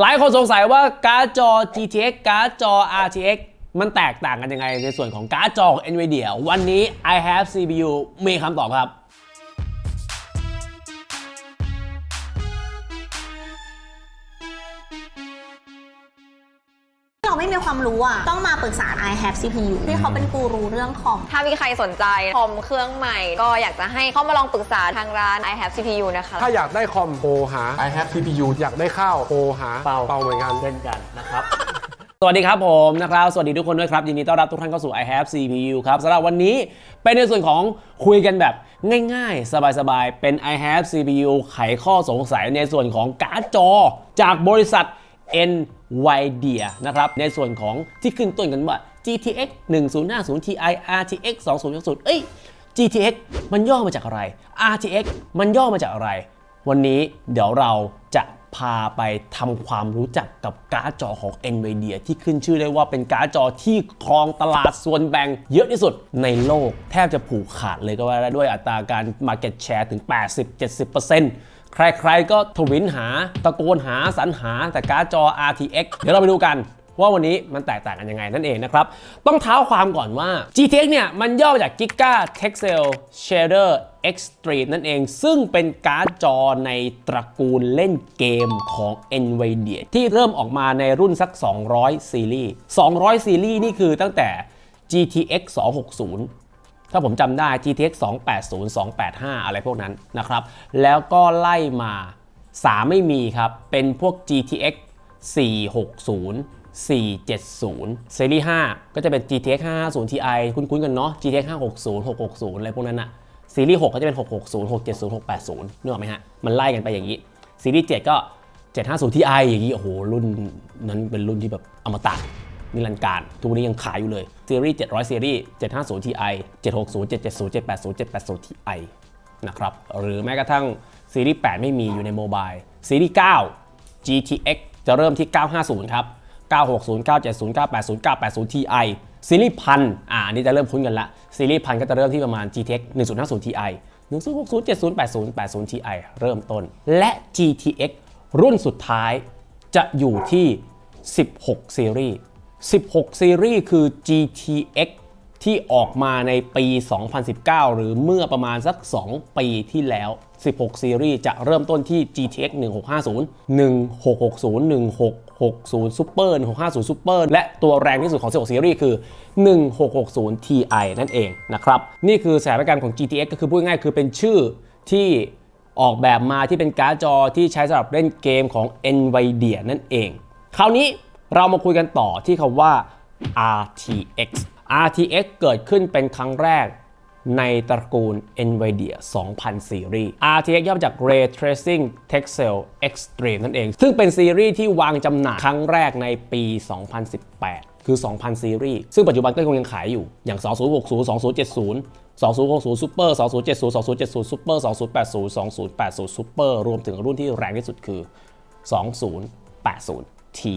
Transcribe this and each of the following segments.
หลายคนสงสัยว่าการ์ดจอ GTX การ์ดจอ RTX มันแตกต่างกันยังไงในส่วนของการ์ดจอของ NVIDIA วันนี้ I have CPU มีคำตอบครับ ไม่มีความรู้อะต้องมาปรึกษา I have CPU ที่เขาเป็นกูรูเรื่องคอมถ้ามีใครสนใจคอมเครื่องใหม่ ก็อยากจะให้เข้ามาลองปรึกษาทางร้าน I have CPU นะคะ ถ้าอยากได้คอมโทรหา I have CPU อยากได้ข้าวโทรหาเปาเปาเหมือนกัน เช่นกันนะครับ สวัสดีครับผมนะครับ สวัสดีทุกคนด้วยครับ ยินดีต้อนรับทุกท่านเข้าสู่ I have CPU ครับสำหรับวันนี้เป็นในส่วนของคุยกันแบบง่ายๆ สบายๆ เป็น I have CPU ไขข้อสงสัยในส่วนของการ์ดจอ จากบริษัท NVIDIA นะครับในส่วนของที่ขึ้นต้นกันว่า GTX 1050 Ti RTX 2060เอ้ย GTX มันย่อมาจากอะไร RTX มันย่อมาจากอะไร วันนี้เดี๋ยวเราจะพาไปทำความรู้จักกับการ์ดจอของ NVIDIA ที่ขึ้นชื่อได้ว่าเป็นการ์ดจอที่ครองตลาดส่วนแบ่งเยอะที่สุดในโลก แทบจะผูกขาดเลยก็ว่าได้ด้วยอัตราการ Market Share ถึง 80-70% ใครๆก็ทวินหาตะโกนหาสรรหาแต่การ์ดจอ RTX เดี๋ยวเราไปดูกันว่าวันนี้มันแตกต่างกันยังไงนั่นเองนะครับ ต้องเท้าความก่อนว่า GTX เนี่ย มันย่อมาจาก Giga Texel Shader Extreme นั่นเอง ซึ่งเป็นการ์ดจอในตระกูลเล่นเกมของ NVIDIA ที่เริ่มออกมาในรุ่นสัก 200 ซีรีส์ 200 ซีรีส์นี่คือตั้งแต่ GTX 260 ถ้าผมจำได้ GTX 280 285 อะไรพวกนั้นนะครับ แล้วก็ไล่มา 3 ไม่มีครับ เป็นพวก GTX 460 470 ซีรีส์5ก็จะเป็น GTX 550 Ti คุ้นๆกันเนาะ GTX 560 660 อะไรพวกนั้นอะซีรีส์6ก็จะเป็น 660 670 680นึกออกไหมฮะ มันไล่กันไปอย่างนี้ ซีรีส์7ก็ 750 Ti อย่างนี้ โอ้โห รุ่นนั้นเป็นรุ่นที่แบบอมตะ นิรันดร์การ ทุกวันนี้ยังขายอยู่เลยซีรีส์700ซีรีส์750 Ti 760 770 780 780 Ti นะครับ หรือแม้กระทั่งซีรีส์ 8 ไม่มีอยู่ในโมบายซีรีส์ 9 GTX จะเริ่มที่ 950 ครับ 960 970 980 980 Ti ซีรีส์พันอ่าอันนี้จะเริ่มคุ้นกันละ ซีรีส์พันก็จะเริ่มที่ประมาณ GTX 1050 Ti 1060 70 80 80 Ti เริ่มต้น และ GTX รุ่นสุดท้ายจะอยู่ที่ 16 ซีรีส์ 16 ซีรีส์คือ GTX ที่ออกมาในปี 2019 หรือเมื่อประมาณสัก 2 ปีที่แล้ว 16 ซีรีส์จะเริ่มต้นที่ GTX 1650 1660 1660 Super 1650 Super และตัวแรงที่สุดของ 16 ซีรีส์คือ 1660 Ti นั่นเองนะครับ นี่คือสถานการณ์ของ GTX ก็คือพูดง่ายๆคือเป็นชื่อที่ออกแบบมาที่เป็นการ์ดจอที่ใช้สำหรับเล่นเกมของ NVIDIA นั่นเอง คราวนี้ เรามาคุยกันต่อที่คำว่า RTX RTX เกิดขึ้นเป็นครั้งแรกในตระกูล NVIDIA 2000ซีรีส์ RTX ย่อมาจาก Ray Tracing Texel Extreme นั่นเอง ซึ่งเป็นซีรีส์ที่วางจำหน่ายครั้งแรกในปี 2018 คือ 2000ซีรีส์ซึ่งปัจจุบันก็คงยังขายอยู่ อย่าง 2060 2070 2060 Super 2070 2070 Super 2080 2080 Super รวมถึงรุ่นที่แรงที่สุดคือ 2080 Ti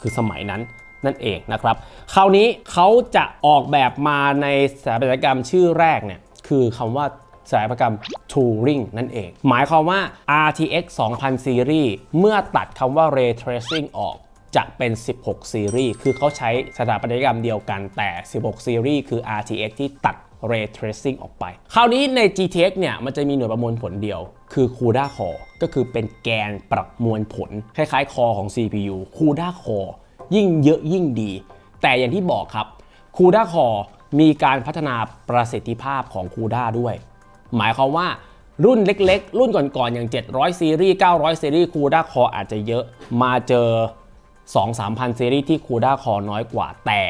คือสมัยนั้นนั่นเองนะครับ คราวนี้เขาจะออกแบบมาในสถาปัตยกรรมชื่อแรกเนี่ยคือคำว่าสถาปัตยกรรม Turing นั่นเอง หมายความว่า RTX 2000ซีรีส์เมื่อตัดคำว่า Ray Tracing ออกจะเป็น 16ซีรีส์คือเขาใช้สถาปัตยกรรมเดียวกันแต่ 16ซีรีส์คือ RTX ที่ตัด Ray Tracing ออกไป คราวนี้ใน GTX เนี่ย มันจะมีหน่วยประมวลผลเดียว คือ CUDA Core ก็คือเป็นแกนประมวลผล คล้ายๆ คอของ CPU CUDA Core ยิ่งเยอะยิ่งดี แต่อย่างที่บอกครับ CUDA Core มีการพัฒนาประสิทธิภาพของ CUDA ด้วย หมายความว่ารุ่นเล็กๆ รุ่นก่อนๆ อย่าง 700 ซีรีส์ 900 ซีรีส์ CUDA Core อาจจะเยอะ มาเจอ 2-3,000 ซีรีส์ที่ CUDA Core น้อยกว่า แต่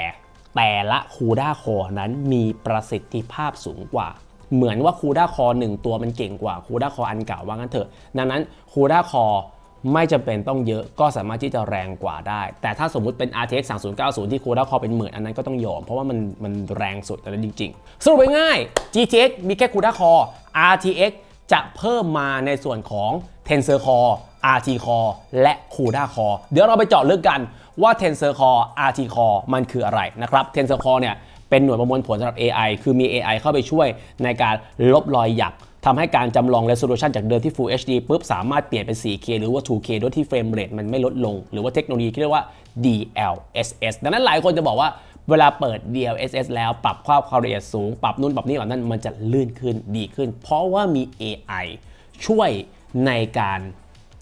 แต่ละ CUDA Core นั้นมีประสิทธิภาพสูงกว่า เหมือนว่า CUDA Core 1ตัวมันเก่งกว่า CUDA Core อันเก่าว่างั้นเถอะ ดังนั้น CUDA Core ไม่จำเป็นต้องเยอะก็สามารถที่จะแรงกว่าได้ แต่ถ้าสมมุติเป็น RTX 3090 ที่ CUDA Core เป็นหมื่นอันนั้นก็ต้องยอม เพราะว่ามันมันแรงสุดแต่นั้นจริง ๆ สรุปง่าย GTX มีแค่ CUDA Core RTX จะเพิ่มมาในส่วนของ Tensor Core RT Core และ CUDA Core เดี๋ยวเราไปเจาะลึกกันว่า Tensor Core RT Core มันคืออะไรนะครับ Tensor Core เนี่ยเป็นหน่วยประมวลผลสำหรับ AI คือมี AI เข้าไปช่วยในการลบรอยหยักทำให้การจำลอง resolution จากเดิมที่ Full HD ปุ๊บสามารถเปลี่ยนเป็น 4K หรือว่า 2K โดยที่เฟรมเรทมันไม่ลดลง หรือว่าเทคโนโลยีที่เรียกว่า DLSS ดังนั้นหลายคนจะบอกว่าเวลาเปิด DLSS แล้วปรับความความละเอียดสูง ปรับนู่นปรับนี่แบบนั้นมันจะลื่นขึ้นดีขึ้น เพราะว่ามี AI ช่วยในการ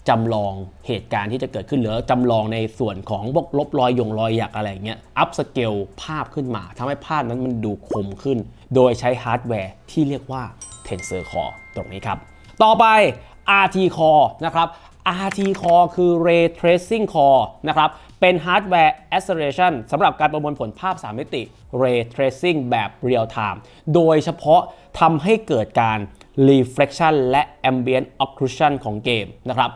จำลองเหตุการณ์ที่จะเกิดขึ้นหรือจำลองในส่วนของพวกลบรอยยงรอยหยักอะไรเงี้ยอัพสเกลภาพขึ้นมาทำให้ภาพนั้นมันดูคมขึ้น โดยใช้ฮาร์ดแวร์ที่เรียกว่า Tensor Core ตรงนี้ครับ ต่อไป RT Core นะครับ RT Core คือ Ray Tracing Core นะครับ เป็นฮาร์ดแวร์ acceleration สำหรับการประมวลผลภาพ 3 มิติ Ray Tracing แบบ Real Time โดยเฉพาะทำให้เกิดการ reflection และ ambient occlusion ของเกมนะครับ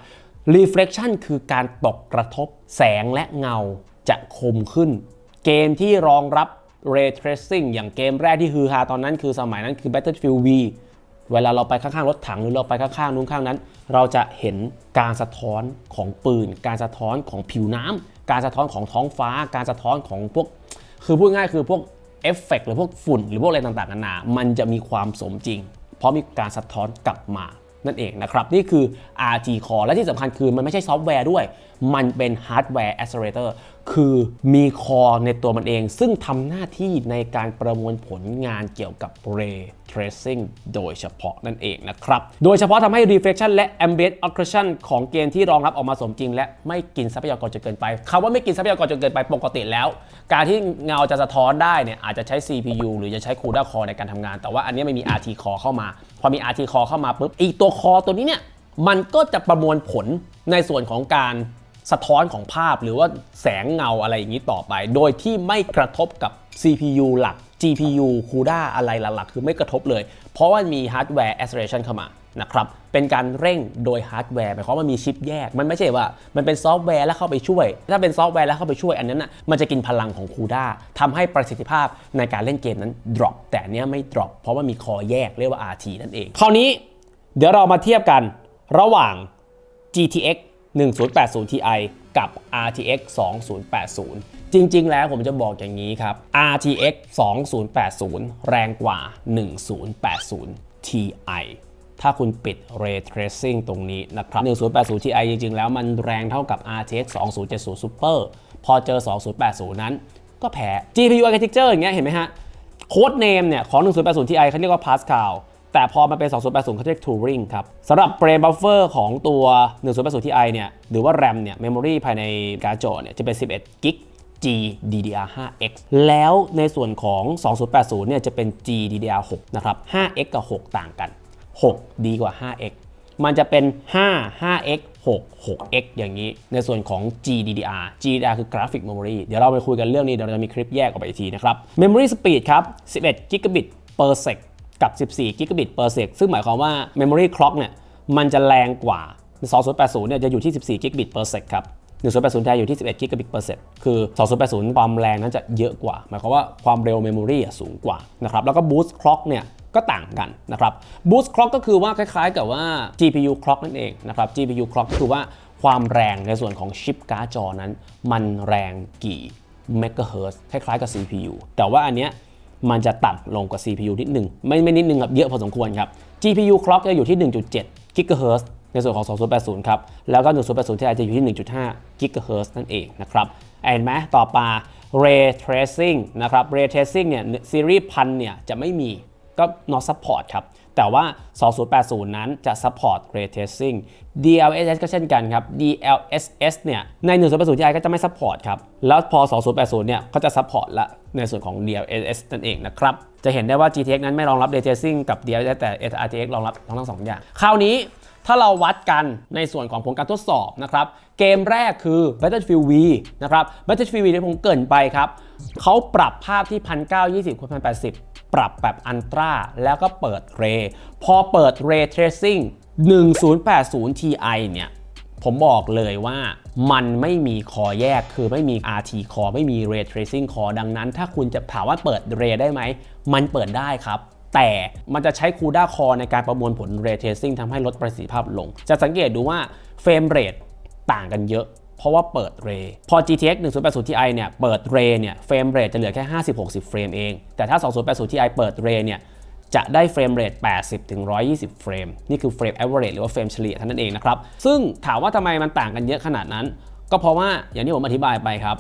reflection คือการตกกระทบแสงและเงาจะคมขึ้น เกมที่รองรับ ray tracing อย่างเกมแรกที่ฮือฮาตอนนั้นคือสมัยนั้นคือ Battlefield V เวลาเราไปข้างๆรถถังหรือเราไปข้างๆนู้นข้างนั้น เราจะเห็นการสะท้อนของปืน การสะท้อนของผิวน้ำการสะท้อนของท้องฟ้า การสะท้อนของพวก คือพูดง่ายคือพวกเอฟเฟกต์หรือพวกฝุ่น หรือพวกอะไรต่างๆนานา มันจะมีความสมจริง เพราะมีการสะท้อนกลับมา นั่นเองนะครับ นี่คือ R G Core และที่สำคัญคือมันไม่ใช่ซอฟต์แวร์ด้วย มันเป็นฮาร์ดแวร์แอสเซอร์เรเตอร์คือมีคอในตัวมันเอง ซึ่งทำหน้าที่ในการประมวลผลงานเกี่ยวกับ ray tracing โดยเฉพาะนั่นเองนะครับ โดยเฉพาะทำให้ reflection และ ambient occlusion ของเกมที่รองรับออกมาสมจริง และไม่กินทรัพยากรจนเกินไปคำว่าไม่กินทรัพยากรจนเกินไปปกติแล้ว การที่เงาจะสะท้อนได้เนี่ยอาจจะใช้ CPU หรือจะใช้ CUDA core ในการทำงาน แต่ว่าอันนี้ไม่มี RT core เข้ามา พอมี RT core เข้ามาปุ๊บอีกตัวคอตัวนี้เนี่ยมันก็จะประมวลผลในส่วนของการ สะท้อนของภาพหรือว่าแสงเงาอะไรอย่างนี้ต่อไป โดยที่ไม่กระทบกับ CPU หลัก GPU CUDA อะไรหลักๆ คือไม่กระทบเลย เพราะว่ามีฮาร์ดแวร์ acceleration เข้ามานะครับ เป็นการเร่งโดยฮาร์ดแวร์หมายความว่ามีชิปแยก มันไม่ใช่ว่า มันเป็นซอฟต์แวร์แล้วเข้าไปช่วย ถ้าเป็นซอฟต์แวร์แล้วเข้าไปช่วยอันนั้นน่ะ มันจะกินพลังของ CUDA ทำให้ประสิทธิภาพในการเล่นเกมนั้น drop แต่อันเนี้ยไม่ drop เพราะว่ามีคอแยกเรียกว่า RT นั่นเอง คราวนี้เดี๋ยวเรามาเทียบกันระหว่าง GTX 1080 Ti กับ RTX 2080 จริง ๆ แล้วผมจะบอกอย่างนี้ครับ RTX 2080 แรงกว่า 1080 Ti ถ้าคุณปิด Ray Tracing ตรงนี้นะครับ 1080 Ti จริง ๆ แล้วมันแรงเท่ากับ RTX 2070 Super พอเจอ 2080 นั้น ก็แพ้ GPU architecture อย่างเงี้ยเห็นไหมฮะ โค้ดเนมเนี่ยของ 1080 Ti เขาเรียกว่า Pascal แต่พอมันเป็น 2080เขาเรียก Turing ครับสำหรับ Frame Buffer ของตัว 1080 Ti เนี่ยหรือว่า RAM เนี่ย Memory ภายในการ์ดจอเนี่ยจะเป็น 11กิก GDDR5X แล้วในส่วนของ 2080 เนี่ยจะเป็น GDDR6 นะครับ 5X กับ 6 ต่างกัน 6 ดีกว่า 5X มันจะเป็น 5 5x 6 6x อย่างนี้ ในส่วนของ GDDR GDDR คือ Graphic Memory เดี๋ยวเราไปคุยกันเรื่องนี้ เดี๋ยวเราจะมีคลิปแยกออกไปอีกทีนะครับ Memory Speed ครับ 11 g b per sec กับ 14 Gigabit per sec ซึ่งหมายความว่า Memory Clock เนี่ยมันจะแรงกว่า 2080 เนี่ยจะอยู่ที่ 14 Gigabit per sec ครับ 1080 Ti อยู่ที่ 11 Gigabit per sec คือ 2080 ความแรงนั้นจะเยอะกว่า หมายความว่าความเร็ว Memory อะสูงกว่านะครับแล้วก็ Boost Clock เนี่ยก็ต่างกันนะครับ Boost Clock ก็คือว่าคล้ายๆ กับว่า GPU Clock นั่นเองนะครับ GPU Clock ก็คือว่าความแรงในส่วนของชิปการ์ดจอนั้น มันแรงกี่เมกะเฮิร์ตคล้ายๆกับ CPU แต่ว่าอันเนี้ย มันจะต่ำลงกว่า CPU นิดหนึ่งไม่ไม่นิดหนึ่งครับเยอะพอสมควรครับ GPU Clock จะอยู่ที่ 1.7 GHz ในส่วนของ 2080 ครับ แล้วก็ 1080 Ti จะอยู่ที่ 1.5 GHz นั่นเองนะครับเห็นไหมต่อมา Ray Tracing นะครับ Ray Tracing เนี่ยซีรีส์พันเนี่ยจะไม่มีก็ not support ครับ แต่ว่า 2080 นั้นจะ support ray tracing DLSS ก็เช่นกันครับ DLSS เนี่ย ใน 1080 Ti ก็จะไม่ support ครับ แล้วพอ 2080 เนี่ย ก็จะ support ละ ในส่วนของ DLSS นั่นเองนะครับ จะเห็นได้ว่า GTX นั้นไม่รองรับ ray tracing กับ DLSS แต่ RTX รองรับทั้งสองอย่าง คราวนี้ถ้าเราวัดกันในส่วนของผลการทดสอบนะครับ เกมแรกคือ Battlefield V นะครับ Battlefield V ที่ผมเกินไปครับเขาปรับภาพที่ 1920คูณ1080 ปรับแบบอันตราแล้วก็เปิดเร พอเปิด Ray Tracing 1080 Ti เนี่ย ผมบอกเลยว่ามันไม่มีคอแยกคือไม่มี RT core ไม่มี Ray Tracing core ดังนั้น ถ้าคุณจะถามว่าเปิด Ray ได้ไหม มันเปิดได้ครับ แต่มันจะใช้ CUDA core ในการประมวลผล Ray Tracing ทำให้ลดประสิทธิภาพลง จะสังเกตดูว่าเฟรมเรทต่างกันเยอะเพราะว่าเปิด Ray พอ GTX 1080 Ti เนี่ย เปิด Ray เนี่ย เฟรมเรทจะเหลือแค่ 50-60 เฟรมเอง แต่ถ้า 2080 Ti เปิด Ray เนี่ย จะได้เฟรมเรท 80 ถึง 120 เฟรม นี่คือเฟรม average หรือว่าเฟรมเฉลี่ยเท่านั้นเองนะครับ ซึ่งถามว่าทำไมมันต่างกันเยอะขนาดนั้น ก็เพราะว่าอย่างที่ผมอธิบายไปครับ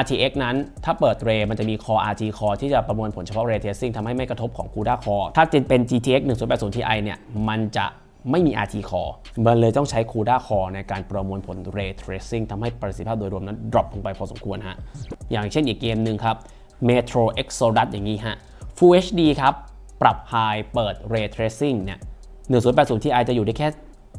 RTX นั้นถ้าเปิดเรมันจะมี Core RT Core ที่จะประมวลผลเฉพาะ Ray Tracing ทำให้ไม่กระทบของ CUDA Core ถ้าเป็น GTX 1080 Ti เนี่ยมันจะไม่มี RT Core มันเลยต้องใช้ CUDA Core ในการประมวลผล Ray Tracing ทำให้ประสิทธิภาพโดยรวมนั้น drop ลงไปพอสมควรฮะอย่างเช่นอีกเกมหนึ่งครับ Metro Exodus อย่างนี้ฮะ Full HD ครับ ปรับ High เปิด Ray Tracing เนี่ย1080 Ti จะอยู่ได้แค่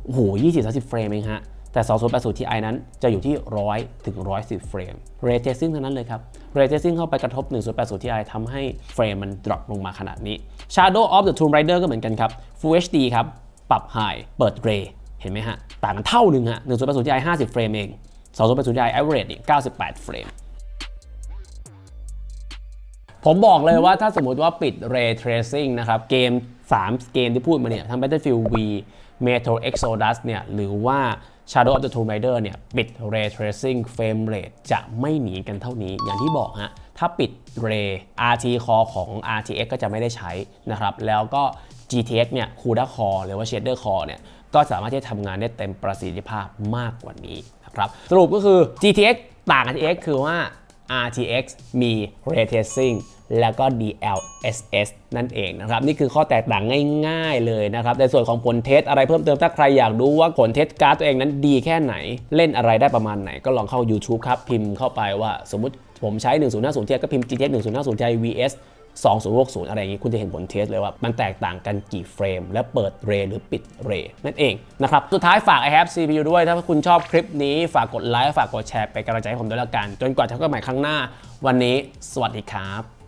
โอ้โห20-30เฟรมเองฮะ แต่ 2080 Ti นั้นจะอยู่ที่ 100 ถึง 110 เฟรม Ray Tracing เท่านั้นเลยครับ Ray Tracing เข้าไปกระทบ 1080 Ti ทำให้เฟรมมัน drop ลงมาขนาดนี้ Shadow of the Tomb Raider ก็เหมือนกันครับ Full HD ครับ ปรับ High เปิด Ray เห็นไหมฮะ ต่างกันเท่าหนึ่งฮะ 1080 Ti 50 เฟรมเอง 2080 Ti average นี่98 เฟรม ผมบอกเลยว่าถ้าสมมติว่าปิด Ray Tracing นะครับ เกม 3 เกมที่พูดมาเนี่ยทั้ง Battlefield V Metro Exodus เนี่ยหรือว่า Shadow of the Tomb Raider เนี่ยปิด Ray Tracing Frame Rate จะไม่หนีกันเท่านี้ อย่างที่บอกฮะ ถ้าปิด Ray RT Core ของ RTX ก็จะไม่ได้ใช้นะครับ แล้วก็ GTX เนี่ย CUDA Core หรือว่า Shader Core เนี่ย ก็สามารถที่จะทำงานได้เต็มประสิทธิภาพมากกว่านี้นะครับ สรุปก็คือ GTX ต่างกับ RTX คือว่า RTX มี Ray Tracing แล้วก็ DLSS นั่นเองนะครับ นี่คือข้อแตกต่างง่ายๆเลยนะครับ ในส่วนของผลเทสอะไรเพิ่มเติมถ้าใครอยากดูว่าผลเทสการ์ดตัวเองนั้นดีแค่ไหน เล่นอะไรได้ประมาณไหน ก็ลองเข้า YouTube ครับ พิมพ์เข้าไปว่าสมมติผมใช้ 1050 Ti ก็พิมพ์ GTX 1050 Ti vs 2060 อะไรอย่างนี้คุณจะเห็นผลเทสเลยว่ามันแตกต่างกันกี่เฟรม และเปิดเรหรือปิดเรนั่นเองนะครับ สุดท้ายฝาก i have CPU ด้วย ถ้าคุณชอบคลิปนี้ฝากกดไลค์ฝากกดแชร์ไปกำลังใจให้ผมด้วยละกัน จนกว่าจะพบกันใหม่ครั้งหน้า วันนี้ สวัสดีครับ